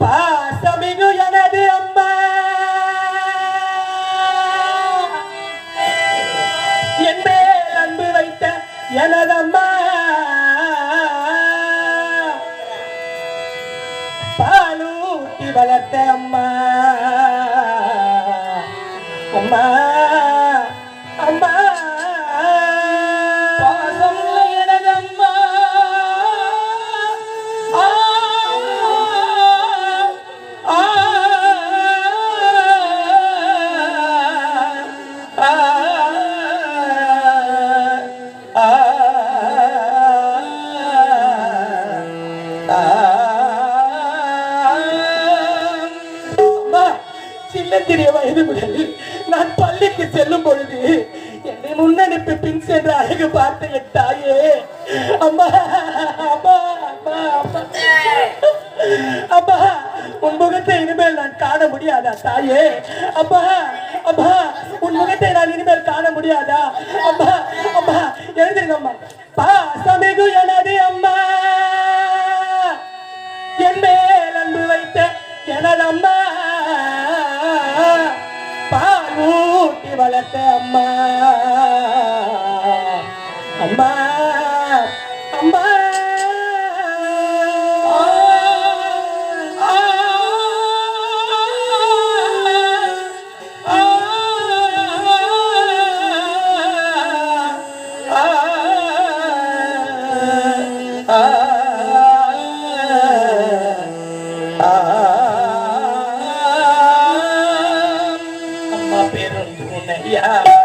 பாசமிகு எனது அம்மா. என் மேல் அன்பு வைத்த எனதம்மா பாலூட்டி வளர்த்த அம்மா. அம்மா சின்னஞ்சிறிய வயது முதல் நான் பள்ளிக்கு செல்லும் பொழுது என்னை முன்னனுப்பி பின் சென்ற அழகு பார்த்து என் தாயே அம்மா அம்மா அம்மா. அம்மா அப்பா உன் முகத்தை இனிமேல் நான் காண முடியாதா தாயே? அப்பா அப்பா உன் முகத்தை நான் இனிமேல் காண முடியாதா? அப்பா அப்பா எழுந்திருங்க அம்மா. பா சமிகு எனது அம்மா. என் மேல் அன்பு வைத்த எனது அம்மா. அம்மா அம்மா அம்மா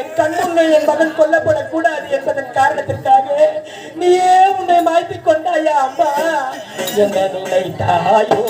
என் கண்ணுள்ள என் மகன் கொல்லப்படக்கூடாது என்பதன் காரணத்திற்காக நீயே அம்மா என்ன நினைத்தாயோ?